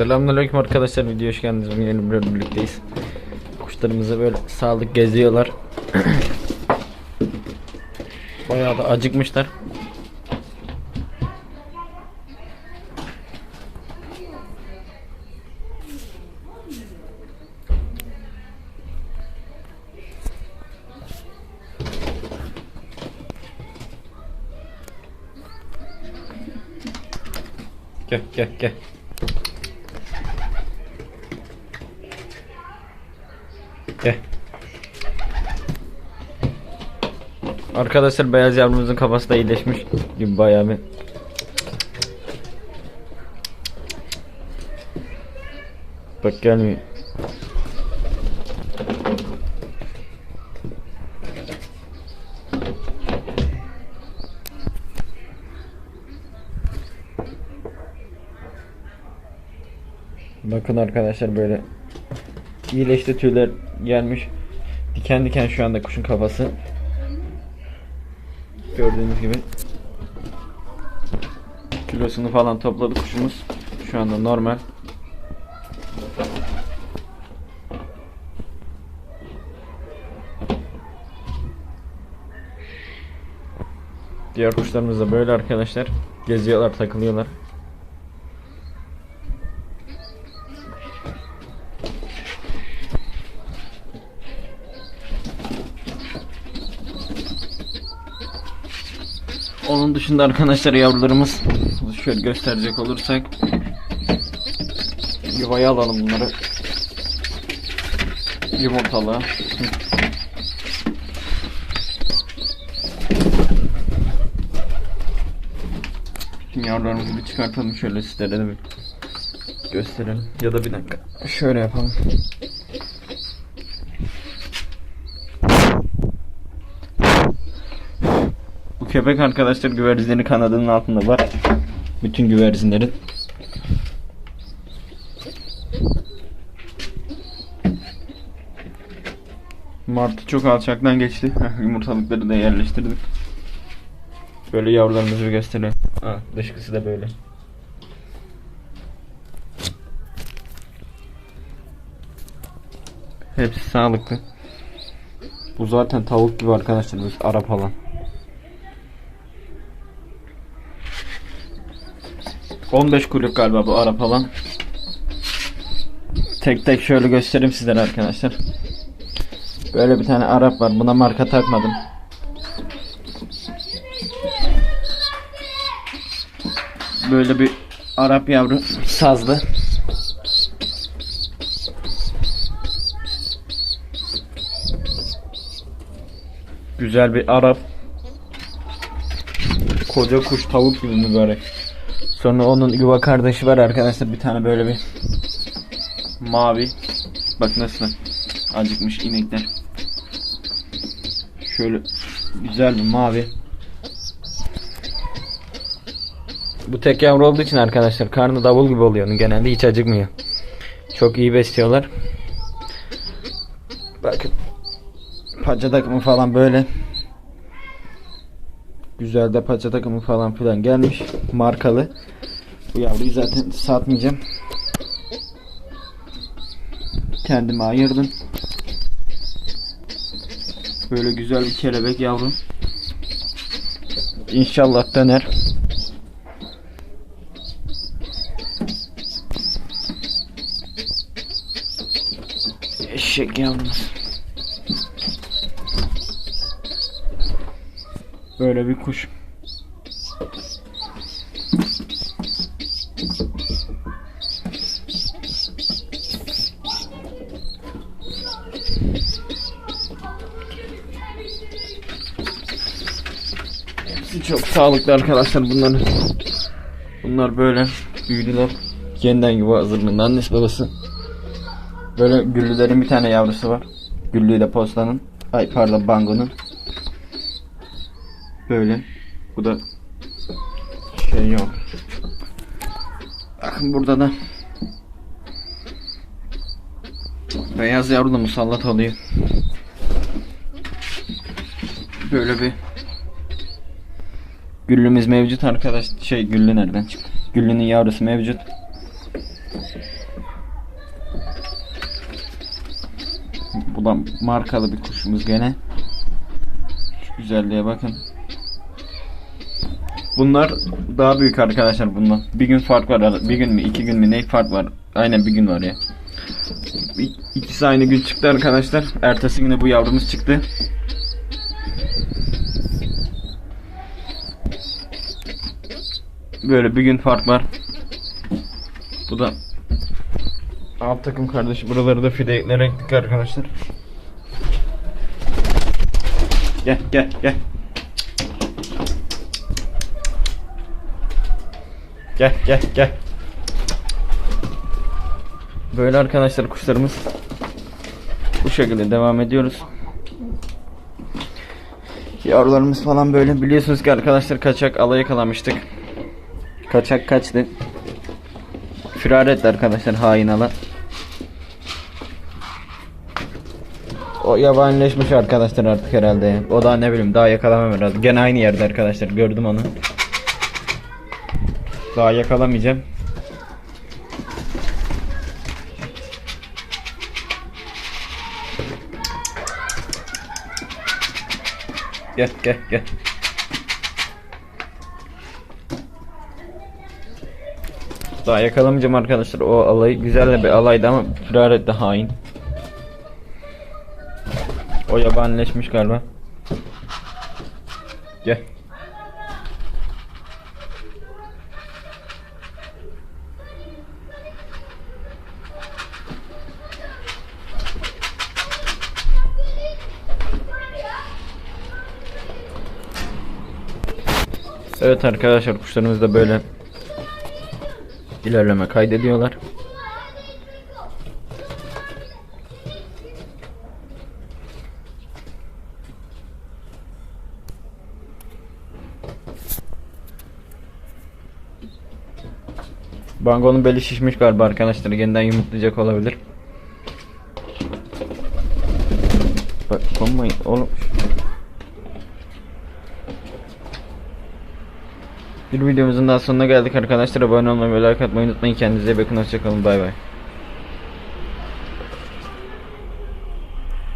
Selamünaleyküm arkadaşlar video hoş geldiniz. Bugün yeni bir birlikteyiz. Kuşlarımızı böyle sağlık geziyorlar. Bayağı da acıkmışlar. Gel gel gel. Gel. Arkadaşlar beyaz yavrumuzun kafası da iyileşmiş gibi bayağı bir. Bak gelmiyor. Bakın arkadaşlar böyle iyileşti tüyler gelmiş. Diken diken şu anda kuşun kafası. Gördüğünüz gibi. Kilosunu falan topladı kuşumuz. Şu anda normal. Diğer kuşlarımız da böyle arkadaşlar. Geziyorlar, takılıyorlar. Onun dışında arkadaşlar yavrularımız şöyle gösterecek olursak yuvaya alalım bunları. Yumurtalı. Şimdi yavrularımızı bir çıkartalım şöyle sizlere de bir gösterelim. Ya da bir dakika. Şöyle yapalım. Köpek arkadaşlar güvercinlerin kanadının altında var. Bütün güvercinlerin. Martı çok alçaktan geçti. Yumurtalıkları da yerleştirdik. Böyle yavrularımızı gösterelim. Ha, dışkısı da böyle. Hepsi sağlıklı. Bu zaten tavuk gibi arkadaşlar. Arap falan. 15 kuyruk galiba bu Arap olan. Tek tek şöyle göstereyim sizlere arkadaşlar. Böyle bir tane Arap var. Buna marka takmadım. Böyle bir Arap yavru sazlı. Güzel bir Arap. Koca kuş tavuk gibi mübarek. Sonra onun yuva kardeşi var arkadaşlar bir tane böyle bir mavi. Bak nasıl acıkmış inekler. Şöyle güzel bir mavi. Bu tek yavru olduğu için arkadaşlar karnı davul gibi oluyor. Genelde hiç acıkmıyor. Çok iyi besliyorlar. Bakın paça takımı falan böyle. Güzel de paça takımı falan filan gelmiş. Markalı. Bu yavruyu zaten satmayacağım. Kendime ayırdım. Böyle güzel bir kelebek yavrum. İnşallah döner. Eşek yavrumuz. Böyle bir kuş. Hepsi çok sağlıklı arkadaşlar bunların. Bunlar böyle büyüdüler. Yeniden yuva hazırlığında annesi babası. Böyle güllülerin bir tane yavrusu var. Güllüyle postanın. Ay pardon bangonun. Böyle. Bu da şey yok. Bakın burada da beyaz yavru da musallat alıyor. Böyle bir güllümüz mevcut arkadaş. Şey güllü nereden çıktı? Güllünün yavrusu mevcut. Bu da markalı bir kuşumuz gene. Şu güzelliğe bakın. Bunlar daha büyük arkadaşlar bundan. Bir gün fark var. Bir gün mü iki gün mü ne fark var. Aynen bir gün var ya. İkisi aynı gün çıktı arkadaşlar. Ertesi güne bu yavrumuz çıktı. Böyle bir gün fark var. Bu da alt takım kardeşi. Buraları da fidekler ektik arkadaşlar. Gel gel gel. Gel gel gel. Böyle arkadaşlar kuşlarımız. Bu şekilde devam ediyoruz. Yavrularımız falan böyle. Biliyorsunuz ki arkadaşlar kaçak alaya yakalamıştık. Kaçak kaçtı. Firar etti arkadaşlar hain ala. O yabanileşmiş arkadaşlar artık herhalde. O da ne bileyim daha yakalamam herhalde. Gene aynı yerde arkadaşlar gördüm onu. Daha yakalamayacağım. Gel gel gel. Daha yakalamayacağım arkadaşlar o alayı. Güzel de bir alaydı ama firar etti hain. O yabanileşmiş galiba. Gel. Evet arkadaşlar kuşlarımız da böyle ilerleme kaydediyorlar. Bango'nun beli şişmiş galiba arkadaşlar. Yeniden yumurtlayacak olabilir. Bak konmayın oğlum. Bir videomuzun daha sonuna geldik arkadaşlar. Abone olmayı ve like atmayı unutmayın. Kendinize iyi bakın. Hoşçakalın. Bay bay.